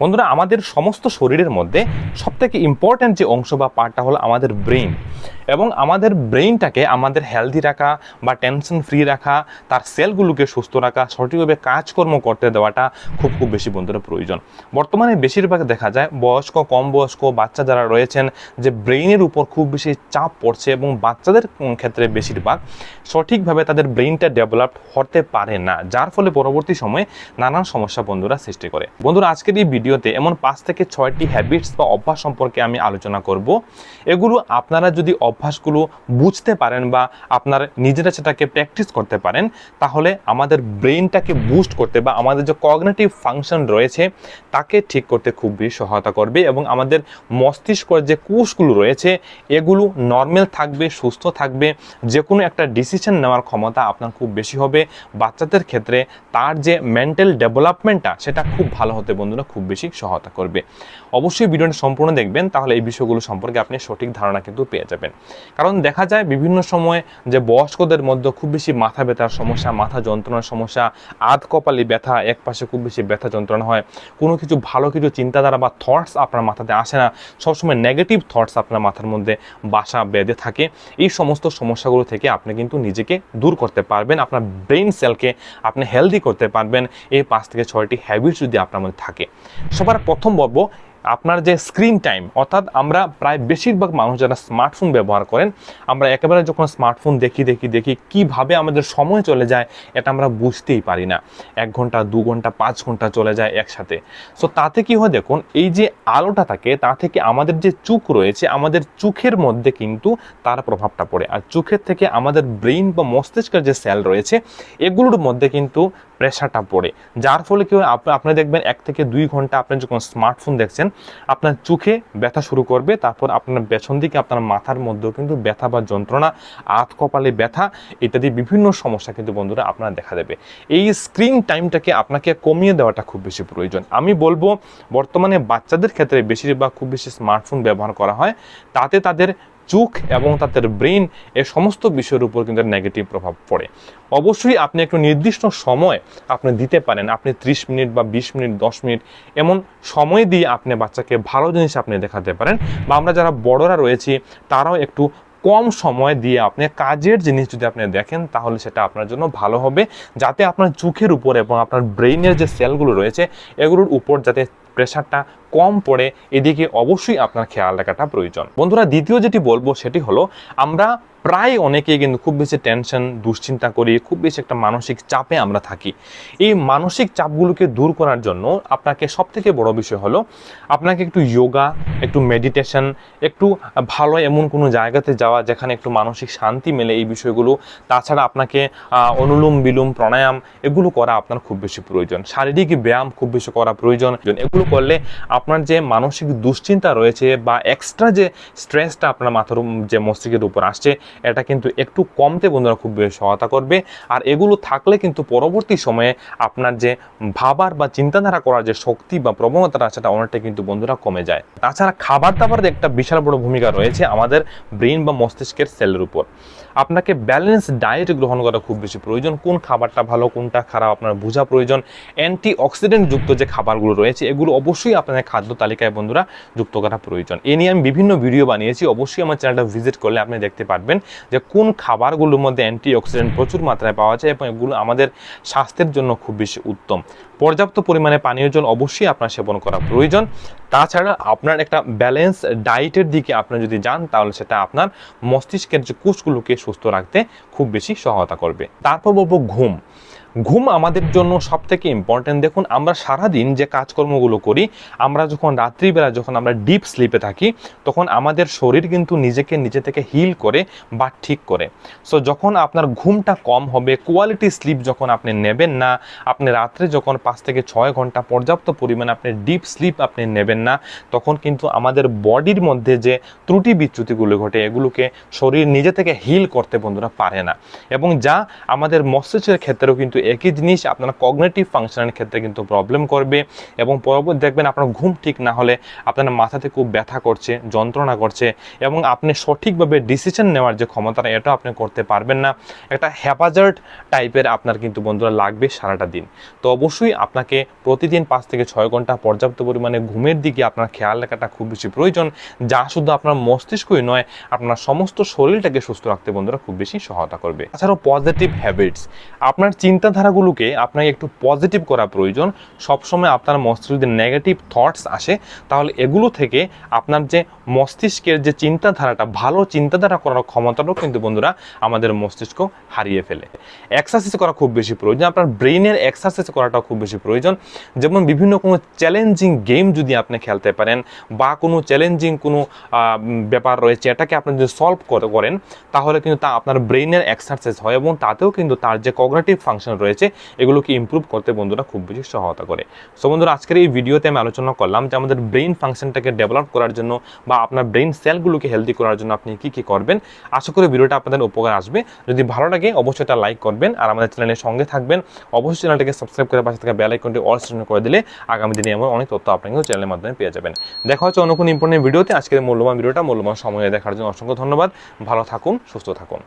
বন্ধুরা, আমাদের সমস্ত শরীরের মধ্যে সবথেকে ইম্পর্ট্যান্ট যে অংশ বা পার্টটা হলো আমাদের ব্রেইন এবং আমাদের ব্রেইনটাকে আমাদের হেলদি রাখা বা টেনশন ফ্রি রাখা, তার সেলগুলোকে সুস্থ রাখা, সঠিকভাবে কাজকর্ম করতে দেওয়াটা খুব খুব বেশি বন্ধুরা প্রয়োজন। বর্তমানে বেশিরভাগ দেখা যায় বয়স্ক কম বয়স্ক বাচ্চা যারা রয়েছেন যে ব্রেইনের উপর খুব বেশি চাপ পড়ছে এবং বাচ্চাদের ক্ষেত্রে বেশিরভাগ সঠিকভাবে তাদের ব্রেইনটা ডেভেলপ হতে পারে না, যার ফলে পরবর্তী সময়ে নানান সমস্যা বন্ধুরা সৃষ্টি করে। বন্ধুরা, আজকের এই ভিডিওতে এমন পাঁচ থেকে ছয়টি হ্যাবিটস বা অভ্যাস সম্পর্কে আমি আলোচনা করব। এগুলো আপনারা যদি অভ্যাসগুলো বুঝতে পারেন বা আপনার নিজেরা সেটাকে প্র্যাকটিস করতে পারেন, তাহলে আমাদের ব্রেইনটাকে বুস্ট করতে বা আমাদের যে কগনেটিভ ফাংশন রয়েছে, তাকে ঠিক করতে খুব বেশি সহায়তা করবে এবং আমাদের মস্তিষ্কের যে কোষগুলো রয়েছে, এগুলো নর্মাল থাকবে, সুস্থ থাকবে যে কোনো একটা ডিসিশন নেওয়ার ক্ষমতা আপনার খুব বেশি হবে। বাচ্চাদের ক্ষেত্রে তার যে মেন্টাল ডেভেলপমেন্টটা সেটা খুব ভালো হতে বন্ধুরা খুব বেশি সহায়তা করবে। অবশ্যই ভিডিওটা সম্পূর্ণ দেখবেন, তাহলে এই বিষয়গুলো সম্পর্কে আপনি সঠিক ধারণা কিন্তু পেয়ে যাবেন। কারণ দেখা যায় বিভিন্ন সময় যে বয়স্কদের মধ্যে খুব বেশি মাথা ব্যথার সমস্যা, মাথা যন্ত্রণার সমস্যা, আধ কপালি ব্যথা, এক পাশে খুব বেশি ব্যথা যন্ত্রণা হয়। কোনো কিছু ভালো কিছু চিন্তাধারা বা থটস আপনার মাথাতে আসে না। সবসময় নেগেটিভ থটস আপনার মাথার মধ্যে বাসা বেঁধে থাকে। এই সমস্ত সমস্যাগুলো থেকে আপনি কিন্তু নিজেকে দূর করতে পারবেন, আপনার ব্রেইন সেলকে আপনি হেলদি করতে পারবেন। এই পাঁচ থেকে ছয়টি হ্যাবিটস যদি আপনার মধ্যে থাকে। সবার প্রথম বলব আপনার যে স্ক্রিন টাইম অর্থাৎ আমরা প্রায় বেশিরভাগ মানুষ যারা স্মার্টফোন ব্যবহার করেন, আমরা একেবারে যখন স্মার্টফোন দেখি দেখি দেখি কীভাবে আমাদের সময় চলে যায়, এটা আমরা বুঝতেই পারি না। এক ঘণ্টা, দু ঘণ্টা, পাঁচ ঘণ্টা চলে যায় একসাথে। সো তাতে কি হয় দেখুন, এই যে আলোটা থাকে, তা থেকে আমাদের যে চোখ রয়েছে, আমাদের চোখের মধ্যে কিন্তু তার প্রভাবটা পড়ে। আর চোখের থেকে আমাদের ব্রেইন বা মস্তিষ্কের যে সেল রয়েছে, এগুলোর মধ্যে কিন্তু প্রেশারটা পড়ে। যার ফলে কি হয়, আপ- আপনি দেখবেন এক থেকে দুই ঘণ্টা আপনি যখন স্মার্টফোন দেখছেন আপনার চোখে ব্যথা শুরু করবে, তারপর আপনার পেছন দিকে, আপনার মাথার মধ্যেও কিন্তু ব্যথা বা যন্ত্রণা আত কপালে ব্যথা ইত্যাদি বিভিন্ন সমস্যা কিন্তু বন্ধুরা আপনার দেখা দেবে। এই স্ক্রিন টাইমটাকে আপনাকে কমিয়ে দেওয়াটা খুব বেশি প্রয়োজন। আমি বলব, বর্তমানে বাচ্চাদের ক্ষেত্রে বেশিরভাগ খুব বেশি স্মার্টফোন ব্যবহার করা হয়। তাতে তাদের চোখ এবং তাদের ব্রেন এ সমস্ত বিষয়ের উপর কিন্তু নেগেটিভ প্রভাব পড়ে। অবশ্যই আপনি একটু নির্দিষ্ট সময় আপনি দিতে পারেন। আপনি ত্রিশ মিনিট বা বিশ মিনিট, দশ মিনিট এমন সময় দিয়ে আপনি বাচ্চাকে ভালো জিনিস আপনি দেখাতে পারেন বা আমরা যারা বড়রা রয়েছি, তারাও একটু কম সময় দিয়ে আপনি কাজের জিনিস যদি আপনি দেখেন, তাহলে সেটা আপনার জন্য ভালো হবে। যাতে আপনার চোখের উপর এবং আপনার ব্রেইনের যে সেলগুলো রয়েছে, এগুলোর উপর যাতে প্রেশারটা কম পড়ে, এদিকে অবশ্যই আপনার খেয়াল রাখাটা প্রয়োজন। বন্ধুরা, দ্বিতীয় যেটি বলব সেটি হলো, আমরা প্রায় অনেকেই কিন্তু খুব বেশি টেনশন দুশ্চিন্তা করি, খুব বেশি একটা মানসিক চাপে আমরা থাকি। এই মানসিক চাপগুলোকে দূর করার জন্য আপনাকে সব থেকে বড় বিষয় হলো, আপনাকে একটু যোগা একটু মেডিটেশন একটু ভালো এমন কোনো জায়গাতে যাওয়া যেখানে একটু মানসিক শান্তি মেলে এই বিষয়গুলো। তাছাড়া আপনাকে অনুলোম বিলোম, প্রাণায়াম, এগুলো করা আপনার খুব বেশি প্রয়োজন। শারীরিক ব্যায়াম খুব বেশি করা প্রয়োজন। এগুলো করলে আপনার যে মানসিক দুশ্চিন্তা রয়েছে বা এক্সট্রা যে স্ট্রেসটা আপনার মাথার যে মস্তিষ্কের উপর আসছে, এটা কিন্তু একটু কমতে বন্ধুরা খুব বেশি সহায়তা করবে। আর এগুলো থাকলে কিন্তু পরবর্তী সময়ে আপনার যে ভাবার বা চিন্তাধারা করার যে শক্তি বা প্রবণতাটা, সেটা অনেকটা কিন্তু বন্ধুরা কমে যায়। তাছাড়া খাবার দাবারের একটা বিশাল বড় ভূমিকা রয়েছে আমাদের ব্রেন বা মস্তিষ্কের সেলের উপর। আপনাকে ব্যালেন্স ডায়েট গ্রহণ করা খুব বেশি প্রয়োজন। কোন খাবারটা ভালো, কোনটা খারাপ, আপনার বোঝা প্রয়োজন। অ্যান্টি অক্সিডেন্ট যুক্ত যে খাবারগুলো রয়েছে, এগুলো অবশ্যই আপনাদের খাদ্য তালিকায় বন্ধুরা যুক্ত করা প্রয়োজন। এ নিয়ে আমি বিভিন্ন ভিডিও বানিয়েছি, অবশ্যই আমার চ্যানেলটা ভিজিট করলে আপনি দেখতে পারবেন যে কোন খাবারগুলোর মধ্যে অ্যান্টি অক্সিডেন্ট প্রচুর মাত্রায় পাওয়া যায় এবং এগুলো আমাদের স্বাস্থ্যের জন্য খুব বেশি উত্তম। পর্যাপ্ত পরিমাণে পানীয় জল অবশ্যই আপনার সেবন করা প্রয়োজন। তাছাড়া আপনার একটা ব্যালেন্স ডায়েটের দিকে আপনি যদি যান, তাহলে সেটা আপনার মস্তিষ্কের যে কোষগুলোকে সুস্থ রাখতে খুব বেশি সহায়তা করবে। তারপর বলব ঘুম। ঘুম আমাদের জন্য সব থেকে ইম্পর্টেন্ট দেখুন, আমরা সারাদিন যে কাজকর্মগুলো করি, আমরা যখন রাত্রিবেলা যখন আমরা ডিপ স্লিপে থাকি, তখন আমাদের শরীর কিন্তু নিজেকে নিজে থেকে হিল করে বা ঠিক করে। সো যখন আপনার ঘুমটা কম হবে কোয়ালিটি স্লিপ যখন আপনি নেবেন না, আপনি রাত্রে যখন পাঁচ থেকে ছয় ঘণ্টা পর্যাপ্ত পরিমাণে আপনি ডিপ স্লিপ আপনি নেবেন না, তখন কিন্তু আমাদের বডির মধ্যে যে ত্রুটি বিচ্যুতিগুলো ঘটে, এগুলোকে শরীর নিজে থেকে হিল করতে বন্ধুরা পারে না। এবং যা আমাদের মস্তিষ্কের ক্ষেত্রেও কিন্তু একই জিনিস আপনার কগনেটিভ ফাংশনের ক্ষেত্রে কিন্তু প্রবলেম করবে এবং পরবর্তী দেখবেন আপনার ঘুম ঠিক না হলে আপনার মাথাতে খুব ব্যথা করছে, যন্ত্রণা করছে এবং আপনি সঠিকভাবে ডিসিশন নেওয়ার যে ক্ষমতাটা, এটা আপনি করতে পারবেন না। একটা হ্যাপাজার্ড টাইপের আপনার কিন্তু বন্ধুরা লাগবে সারাটা দিন। তো অবশ্যই আপনাকে প্রতিদিন পাঁচ থেকে ছয় ঘণ্টা পর্যাপ্ত পরিমাণে ঘুমের দিকে আপনার খেয়াল রাখাটা খুব বেশি প্রয়োজন, যা শুধু আপনার মস্তিষ্কই নয়, আপনার সমস্ত শরীরটাকে সুস্থ রাখতে বন্ধুরা খুব বেশি সহায়তা করবে। তাছাড়াও পজিটিভ হ্যাবিটস আপনার চিন্তাধারাগুলোকে আপনাকে একটু পজিটিভ করা প্রয়োজন। সবসময় আপনার মস্তিষ্কে যদি নেগেটিভ থটস আসে। তাহলে এগুলো থেকে আপনার যে মস্তিষ্কের যে চিন্তাধারাটা, ভালো চিন্তাধারা করার ক্ষমতাটাও কিন্তু বন্ধুরা আমাদের মস্তিষ্ক হারিয়ে ফেলে। এক্সারসাইজ করা খুব বেশি প্রয়োজন। আপনার ব্রেইনের এক্সারসাইজ করাটাও খুব বেশি প্রয়োজন। যেমন বিভিন্ন কোনো চ্যালেঞ্জিং গেম যদি আপনি খেলতে পারেন বা কোনো চ্যালেঞ্জিং কোনো ব্যাপার রয়েছে, এটাকে আপনি যদি সলভ করেন, তাহলে কিন্তু তা আপনার ব্রেইনের এক্সারসাইজ হয় এবং তাতেও কিন্তু তার যে কগনেটিভ ফাংশন রয়েছে, এগুলোকে ইমপ্রুভ করতে বন্ধুরা খুব বেশি সহায়তা করে। সো বন্ধুরা, আজকের এই ভিডিওতে আমি আলোচনা করলাম যে আমাদের ব্রেইন ফাংশনটাকে ডেভেলপ করার জন্য বা আপনার ব্রেইন সেলগুলোকে হেলদি করার জন্য আপনি কি কি করবেন। আশা করি ভিডিওটা আপনাদের উপকার আসবে। যদি ভালো লাগে, অবশ্যই এটা লাইক করবেন আর আমাদের চ্যানেলের সঙ্গে থাকবেন। অবশ্যই চ্যানেলটাকে সাবস্ক্রাইব করে পাশে থাকা বেল আইকনটি অল সিলেক্ট করে দিলে আগামী দিনে এমন অনেক তথ্য আপনাকেও চ্যানেলের মাধ্যমে পেয়ে যাবেন। দেখা হচ্ছে অন্য কোনো ইম্পর্টেন্ট ভিডিওতে আজকের মূল্যবান ভিডিওটা মূল্যবান সময়ে দেখার জন্য অসংখ্য ধন্যবাদ। ভালো থাকুন, সুস্থ থাকুন।